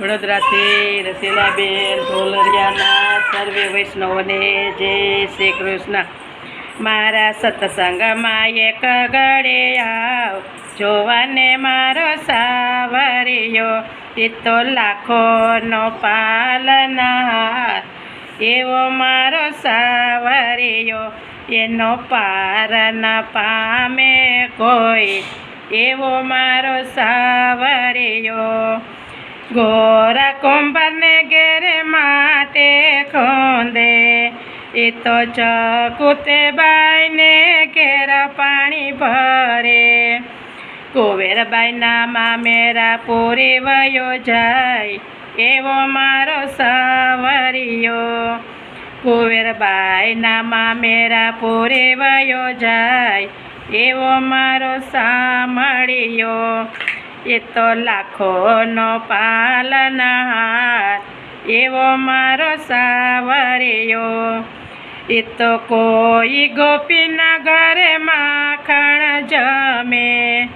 વડોદરાથી રસીલાબેન ઢોલરિયાના સર્વે વૈષ્ણવને જય શ્રી કૃષ્ણ. મારા સત્સંગમાં એક ગળે આવ, જોવાને મારો સાવરિયો, એ તો લાખોનો પાલનહાર એવો મારો સાવરિયો, એનો પાર ન પામે કોઈ. એવો મારો સાવરિયો ગોરા કુંભરને ઘેરે માટે ખોંદે. એ તો ચકુતે બાઈને ઘેર પાણી ભરે. કુવેરબાઈના મામેરા પૂરી વયો જાય. એવો મારો સાવરિયો. કુવેરબાઈના મામેરા પૂરી વયો જાય. એવો મારો સામળિયો એ તો લાખોનો પાલનહાર, એવો મારો સાવરિયો. એ તો કોઈ ગોપીના ઘરે માખણ જમે.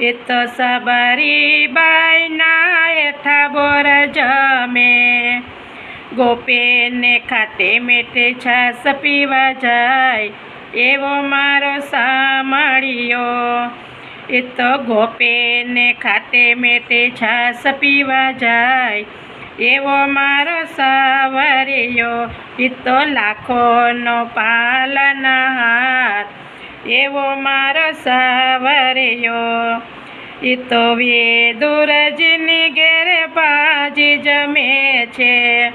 એ તો સબરી બાઈના હેઠા બોર જમે. ગોપીને ખાતે મેટે છાસ પીવા જાય, એવો મારો સામળિયો. એ તો ગોપીને ખાતે મેટે છાસ પીવા જાય. એવો મારો સાવરિયો એ તો લાખોનો પાલનહાર એવો મારો સાવરિયો એ તો વેદુરજની ઘેરે બાજી જમે છે.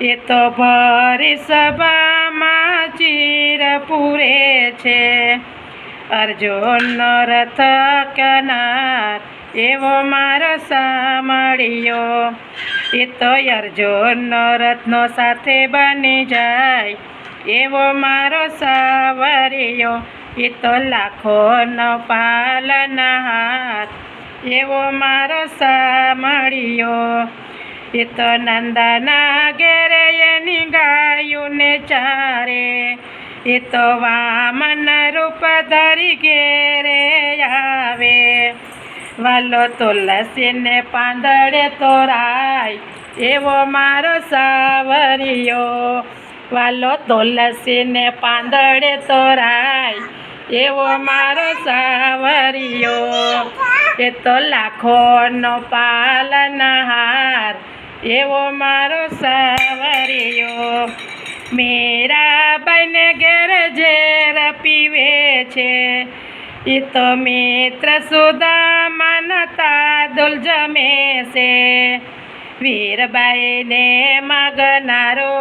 એ તો ભરી સભામાં ચીર પૂરે છે. અર્જુનનો રથ કનાર, એવો મારો સામળિયો એ તો અર્જુનનો રથનો સાથે બની જાય, એવો મારો સાવરિયો એ તો લાખોનો પાલનહાર એવો મારો સામળિયો એ તો નંદાના ઘેરે એની ગાયુંને ચારે એ તો વામન રૂપ ધરી ઘેરે આવે. વાલો તુલસીને પાંદડે તોરાય, એવો મારો સાવરિયો. વાલો તુલસીને પાંદડે તોરાય, એવો મારો સાવરિયો. એ તો લાખોનો પાલનહાર એવો મારો સાવરિયો. મેરા બને પીવે છે. એ તો મિત્ર સુદામનતા દુલ જમે છે. વીરબાઈને માગનારો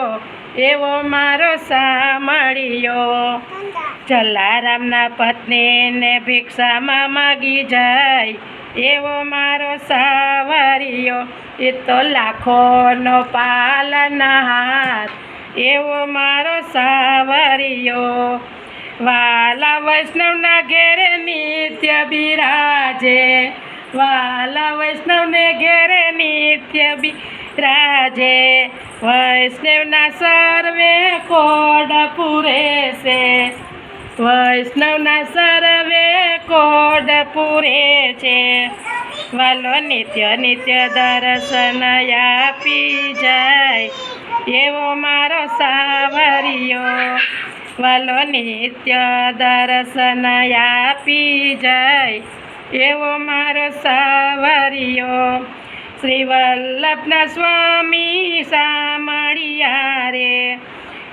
એવો મારો સામળિયો જલારામના પત્નીને ભિક્ષામાં માગી જાય એવો મારો સાવરિયો એ તો લાખોનો પાલનહાર એવો મારો સાવરિયો વાલા વૈષ્ણવના ઘેરે નિત્ય બિરાજે. વાલા વૈષ્ણવને ઘેરે નિત્ય બિરાજે. વૈષ્ણવના સર્વે કોડ પૂરે છે વૈષ્ણવના સર્વે કોડ પૂરે છે વાલો નિત્ય નિત્ય દર્શન આપી જાય. એવો મારો સાવરિયો. વાલો નિત્ય દર્શન આપી જાય. એવો મારો સાવરિયો શ્રી વલ્લભના સ્વામી સામળિયા રે.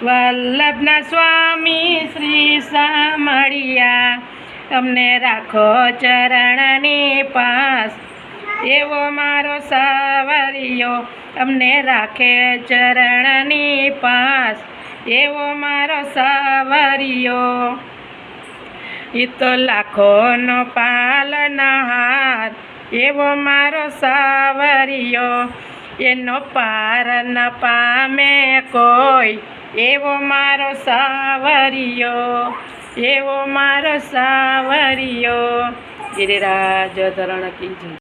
વલ્લભના સ્વામી શ્રી સામળિયા તમને રાખો ચરણની પાસ. એવો મારો સાવરિયો, અમને રાખે ચરણની પાસ. એવો મારો સાવરિયો. એ તો લાખોનો પાલનહાર એવો મારો સાવરિયો. એનો પાર ન પામે કોઈ. એવો મારો સાવરિયો. એવો મારો સાવરિયો. ગિરિરાજ ધરણ કી જય.